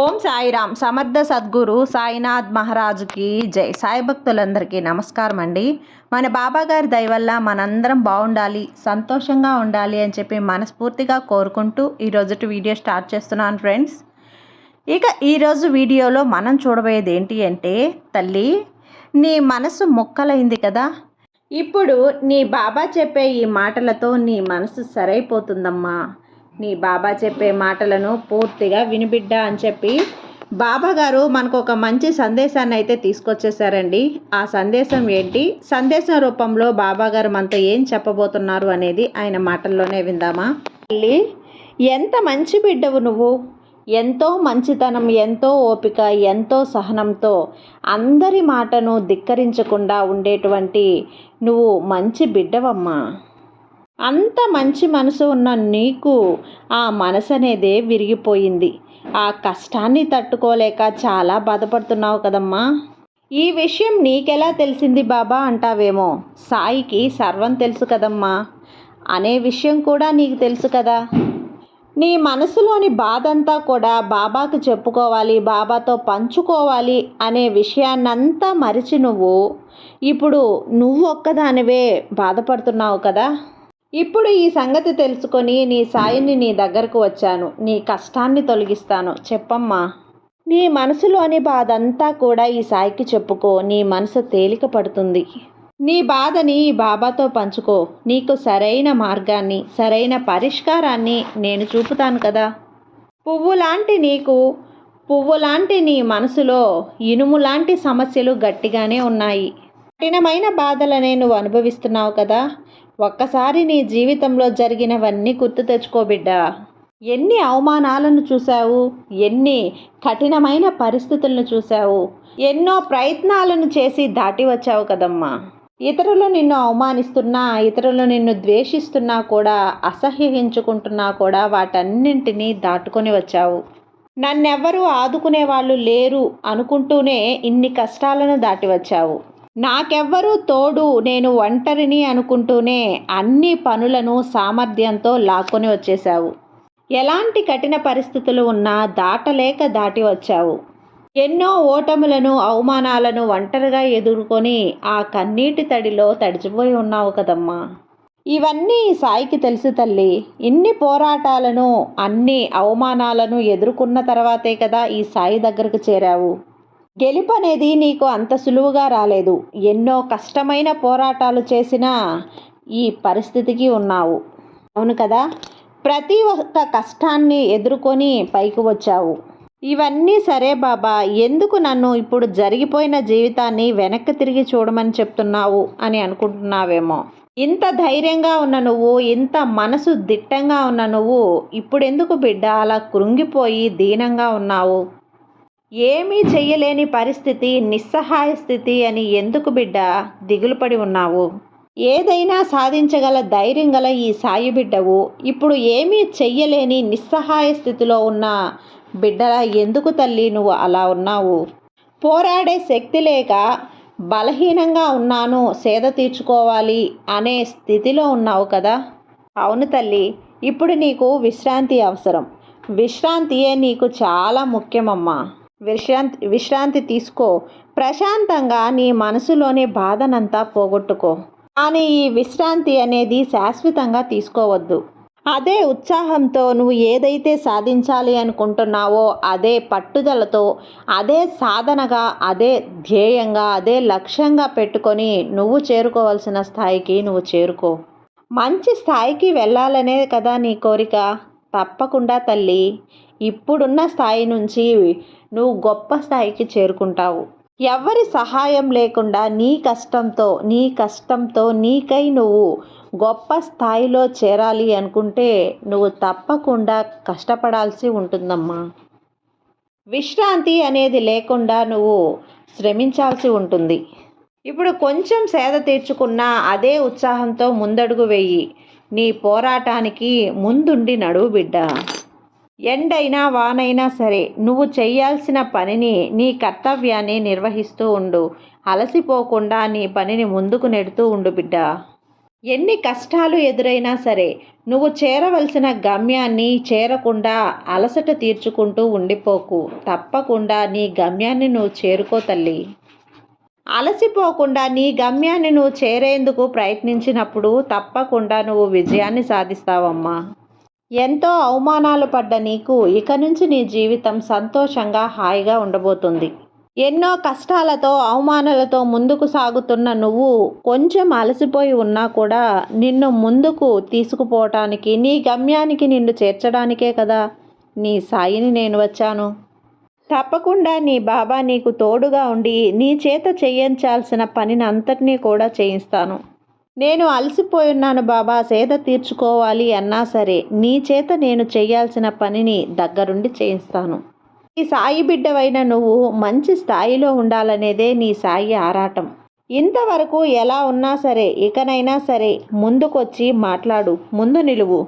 ఓం సాయిరామ్ సమర్థ సద్గురు సాయినాథ్ మహారాజుకి జై. సాయి భక్తులందరికీ నమస్కారం అండి. మన బాబా గారి మనందరం బాగుండాలి సంతోషంగా ఉండాలి అని చెప్పి మనస్ఫూర్తిగా కోరుకుంటూ ఈరోజు వీడియో స్టార్ట్ చేస్తున్నాను ఫ్రెండ్స్. ఇక ఈరోజు వీడియోలో మనం చూడబోయేది ఏంటి అంటే తల్లి నీ మనసు మొక్కలైంది కదా. ఇప్పుడు నీ బాబా చెప్పే ఈ మాటలతో నీ మనసు సరైపోతుందమ్మా. నీ బాబా చెప్పే మాటలను పూర్తిగా వినిబిడ్డ అని చెప్పి బాబా గారు మనకు ఒక మంచి సందేశాన్ని అయితే తీసుకొచ్చేసారండి ఆ సందేశం ఏంటి? సందేశం రూపంలో బాబా గారు మనతో ఏం చెప్పబోతున్నారు అనేది ఆయన మాటల్లోనే విందామా? తల్లి ఎంత మంచి బిడ్డవు నువ్వు. ఎంతో మంచితనం ఎంతో ఓపిక ఎంతో సహనంతో అందరి మాటను ధిక్కరించకుండా ఉండేటువంటి నువ్వు మంచి బిడ్డవమ్మా. అంత మంచి మనసు ఉన్న నీకు ఆ మనసు అనేదే విరిగిపోయింది. ఆ కష్టాన్ని తట్టుకోలేక చాలా బాధపడుతున్నావు కదమ్మా. ఈ విషయం నీకెలా తెలిసింది బాబా అంటావేమో? సాయికి సర్వం తెలుసు కదమ్మా. అనే విషయం కూడా నీకు తెలుసు కదా. నీ మనసులోని బాధంతా కూడా బాబాకు చెప్పుకోవాలి బాబాతో పంచుకోవాలి అనే విషయాన్నంతా మరిచి నువ్వు ఇప్పుడు నువ్వు ఒక్కదానివే బాధపడుతున్నావు కదా. ఇప్పుడు ఈ సంగతి తెలుసుకొని నీ సాయిని నీ దగ్గరకు వచ్చాను. నీ కష్టాన్ని తొలగిస్తాను. చెప్పమ్మా. నీ మనసులోని బాధంతా కూడా ఈ సాయికి చెప్పుకో. నీ మనసు తేలిక పడుతుంది. నీ బాధని ఈ బాబాతో పంచుకో. నీకు సరైన మార్గాన్ని సరైన పరిష్కారాన్ని నేను చూపుతాను కదా. పువ్వు లాంటి నీకు పువ్వు లాంటి నీ మనసులో ఇనుము లాంటి సమస్యలు గట్టిగానే ఉన్నాయి. కఠినమైన బాధలనే నువ్వు అనుభవిస్తున్నావు కదా. ఒక్కసారి నీ జీవితంలో జరిగినవన్నీ గుర్తు తెచ్చుకోబిడ్డా ఎన్ని అవమానాలను చూశావు ఎన్ని కఠినమైన పరిస్థితులను చూశావు ఎన్నో ప్రయత్నాలను చేసి దాటి వచ్చావు కదమ్మా. ఇతరులు నిన్ను అవమానిస్తున్నా ఇతరులు నిన్ను ద్వేషిస్తున్నా కూడా అసహ్యించుకుంటున్నా కూడా వాటన్నింటినీ దాటుకొని వచ్చావు. నన్నెవ్వరూ ఆదుకునే వాళ్ళు లేరు అనుకుంటూనే ఇన్ని కష్టాలను దాటి వచ్చావు. నాకెవ్వరూ తోడు నేను ఒంటరిని అనుకుంటూనే అన్ని పనులను సామర్థ్యంతో లాక్కొని వచ్చేశావు. ఎలాంటి కఠిన పరిస్థితులు ఉన్నా దాటలేక దాటి వచ్చావు. ఎన్నో ఓటములను అవమానాలను ఒంటరిగా ఎదుర్కొని ఆ కన్నీటి తడిలో తడిచిపోయి ఉన్నావు కదమ్మా. ఇవన్నీ సాయికి తెలుసు తల్లి. ఇన్ని పోరాటాలను అన్ని అవమానాలను ఎదుర్కొన్న తర్వాతే కదా ఈ సాయి దగ్గరకు చేరావు. గెలుపు అనేది నీకు అంత సులువుగా రాలేదు. ఎన్నో కష్టమైన పోరాటాలు చేసినా ఈ పరిస్థితికి ఉన్నావు. అవును కదా? ప్రతి ఒక్క కష్టాన్ని ఎదుర్కొని పైకి వచ్చావు. ఇవన్నీ సరే బాబా ఎందుకు నన్ను ఇప్పుడు జరిగిపోయిన జీవితాన్ని వెనక్కి తిరిగి చూడమని చెప్తున్నావు అని అనుకుంటున్నావేమో. ఇంత ధైర్యంగా ఉన్న నువ్వు ఇంత మనసు దిట్టంగా ఉన్న నువ్వు ఇప్పుడెందుకు బిడ్డ అలా కృంగిపోయి దీనంగా ఉన్నావు? ఏమీ చెయ్యలేని పరిస్థితి నిస్సహాయ స్థితి అని ఎందుకు బిడ్డ దిగులుపడి ఉన్నావు? ఏదైనా సాధించగల ధైర్యం గల ఈ సాయి బిడ్డవు. ఇప్పుడు ఏమీ చెయ్యలేని నిస్సహాయ స్థితిలో ఉన్న బిడ్డలా ఎందుకు తల్లి నువ్వు అలా ఉన్నావు? పోరాడే శక్తి లేక బలహీనంగా ఉన్నాను సేద తీర్చుకోవాలి అనే స్థితిలో ఉన్నావు కదా? అవును తల్లి ఇప్పుడు నీకు విశ్రాంతి అవసరం. విశ్రాంతియే నీకు చాలా ముఖ్యమమ్మా. విశ్రాంతి విశ్రాంతి తీసుకో. ప్రశాంతంగా నీ మనసులోని బాధనంతా పోగొట్టుకో. కానీ ఈ విశ్రాంతి అనేది శాశ్వతంగా తీసుకోవద్దు. అదే ఉత్సాహంతో నువ్వు ఏదైతే సాధించాలి అనుకుంటున్నావో అదే పట్టుదలతో అదే సాధనగా అదే ధ్యేయంగా అదే లక్ష్యంగా పెట్టుకొని నువ్వు చేరుకోవాల్సిన స్థాయికి నువ్వు చేరుకో. మంచి స్థాయికి వెళ్ళాలనే కదా నీ కోరిక? తప్పకుండా తల్లి. ఇప్పుడున్న స్థాయి నుంచి నువ్వు గొప్ప స్థాయికి చేరుకుంటావు. ఎవరి సహాయం లేకుండా నీ కష్టంతో నీ కష్టంతో నీకై నువ్వు గొప్ప స్థాయిలో చేరాలి అనుకుంటే నువ్వు తప్పకుండా కష్టపడాల్సి ఉంటుందమ్మా. విశ్రాంతి అనేది లేకుండా నువ్వు శ్రమించాల్సి ఉంటుంది. ఇప్పుడు కొంచెం సేద తీర్చుకున్నా అదే ఉత్సాహంతో ముందడుగు వెయ్యి నీ పోరాటానికి ముందుండి నడువు బిడ్డ. ఎండైనా వానైనా సరే నువ్వు చేయాల్సిన పనిని నీ కర్తవ్యాన్ని నిర్వహిస్తూ ఉండు. అలసిపోకుండా నీ పనిని ముందుకు నెడుతూ ఉండు బిడ్డ. ఎన్ని కష్టాలు ఎదురైనా సరే నువ్వు చేరవలసిన గమ్యాన్ని చేరకుండా అలసట తీర్చుకుంటూ ఉండిపోకు. తప్పకుండా నీ గమ్యాన్ని నువ్వు చేరుకో తల్లి. అలసిపోకుండా నీ గమ్యాన్ని నువ్వు చేరేందుకు ప్రయత్నించినప్పుడు తప్పకుండా నువ్వు విజయాన్ని సాధిస్తావమ్మా. ఎంతో అవమానాలు పడ్డ నీకు ఇక నుంచి నీ జీవితం సంతోషంగా హాయిగా ఉండబోతుంది. ఎన్నో కష్టాలతో అవమానాలతో ముందుకు సాగుతున్న నువ్వు కొంచెం అలసిపోయి ఉన్నా కూడా నిన్ను ముందుకు తీసుకుపోవటానికి నీ గమ్యానికి నిన్ను చేర్చడానికే కదా నీ సాయిని నేను వచ్చాను. తప్పకుండా నీ బాబా నీకు తోడుగా ఉండి నీ చేత చేయించాల్సిన పనిని అంతటినీ కూడా చేయిస్తాను. నేను అలసిపోయున్నాను బాబా సేద తీర్చుకోవాలి అన్నా సరే నీ చేత నేను చేయాల్సిన పనిని దగ్గరుండి చేయిస్తాను. ఈ సాయి బిడ్డవైన నువ్వు మంచి స్థాయిలో ఉండాలనేదే నీ సాయి ఆరాటం. ఇంతవరకు ఎలా ఉన్నా సరే ఇకనైనా సరే ముందుకొచ్చి మాట్లాడు ముందు నిలువు.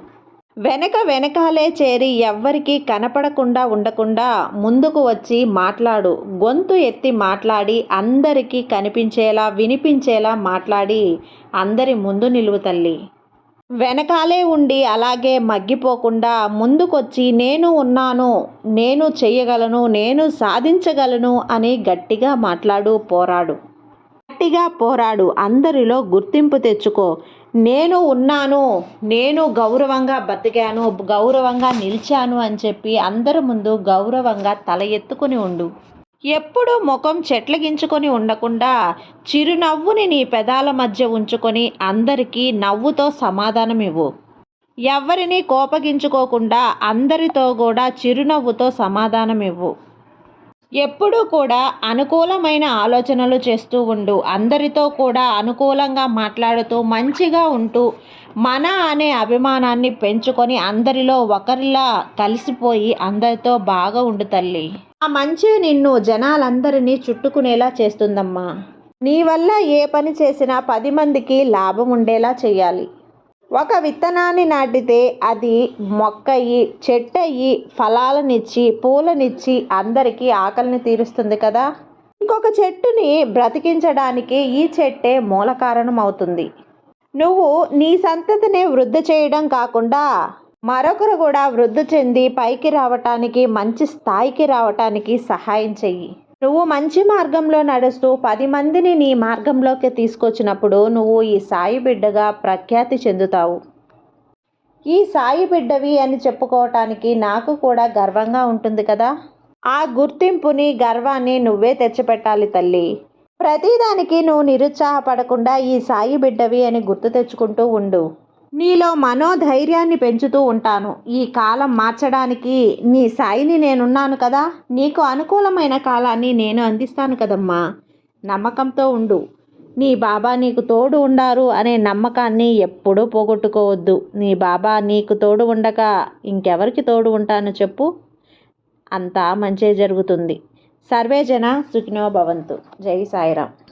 వెనక వెనకాలే చేరి ఎవ్వరికీ కనపడకుండా ఉండకుండా ముందుకు వచ్చి మాట్లాడు. గొంతు ఎత్తి మాట్లాడి అందరికీ కనిపించేలా వినిపించేలా మాట్లాడి అందరి ముందు నిలువు తల్లి. వెనకాలే ఉండి అలాగే మగ్గిపోకుండా ముందుకొచ్చి నేను ఉన్నాను నేను చెయ్యగలను నేను సాధించగలను అని గట్టిగా మాట్లాడు పోరాడు. గట్టిగా పోరాడు. అందరిలో గుర్తింపు తెచ్చుకో. నేను ఉన్నాను నేను గౌరవంగా బతికాను గౌరవంగా నిలిచాను అని చెప్పి అందరి ముందు గౌరవంగా తల ఎత్తుకొని ఉండు. ఎప్పుడూ ముఖం చెట్లగించుకొని ఉండకుండా చిరునవ్వుని నీ పెదాల మధ్య ఉంచుకొని అందరికీ నవ్వుతో సమాధానం ఇవ్వు. ఎవరిని కోపగించుకోకుండా అందరితో కూడా చిరునవ్వుతో సమాధానం ఇవ్వు. ఎప్పుడూ కూడా అనుకూలమైన ఆలోచనలు చేస్తూ ఉండు. అందరితో కూడా అనుకూలంగా మాట్లాడుతూ మంచిగా ఉంటూ మన అనే అభిమానాన్ని పెంచుకొని అందరిలో ఒకరిలా కలిసిపోయి అందరితో బాగా ఉండు తల్లి. ఆ మంచి నిన్ను జనాలందరినీ చుట్టుకునేలా చేస్తుందమ్మా. నీ వల్ల ఏ పని చేసినా పది మందికి లాభం ఉండేలా చేయాలి ఒక విత్తనాన్ని నాటితే అది మొక్కయి చెట్టయి ఫలాలనిచ్చి పూలనిచ్చి అందరికీ ఆకలిని తీరుస్తుంది కదా. ఇంకొక చెట్టుని బ్రతికించడానికి ఈ చెట్టే మూల కారణం అవుతుంది నువ్వు నీ సంతతిని వృద్ధి చేయడం కాకుండా మరొకరు కూడా వృద్ధి చెంది పైకి రావటానికి మంచి స్థాయికి రావటానికి సహాయం చెయ్యి. నువ్వు మంచి మార్గంలో నడుస్తూ పది మందిని నీ మార్గంలోకి తీసుకొచ్చినప్పుడు నువ్వు ఈ సాయి బిడ్డగా ప్రఖ్యాతి చెందుతావు. ఈ సాయి బిడ్డవి అని చెప్పుకోవటానికి నాకు కూడా గర్వంగా ఉంటుంది కదా. ఆ గుర్తింపుని గర్వాన్ని నువ్వే తెచ్చిపెట్టాలి తల్లి. ప్రతిదానికి నువ్వు నిరుత్సాహపడకుండా ఈ సాయి బిడ్డవి అని గుర్తు తెచ్చుకుంటూ ఉండు. నీలో మనోధైర్యాన్ని పెంచుతూ ఉంటాను. ఈ కాలం మార్చడానికి నీ సాయిని నేనున్నాను కదా? నీకు అనుకూలమైన కాలాన్ని నేను అందిస్తాను కదమ్మా. నమ్మకంతో ఉండు. నీ బాబా నీకు తోడు ఉండారు అనే నమ్మకాన్ని ఎప్పుడూ పోగొట్టుకోవద్దు. నీ బాబా నీకు తోడు ఉండక ఇంకెవరికి తోడు ఉంటాను చెప్పు. అంతా మంచే జరుగుతుంది. సర్వేజన సుఖినో భవంతు. జై సాయిరామ్.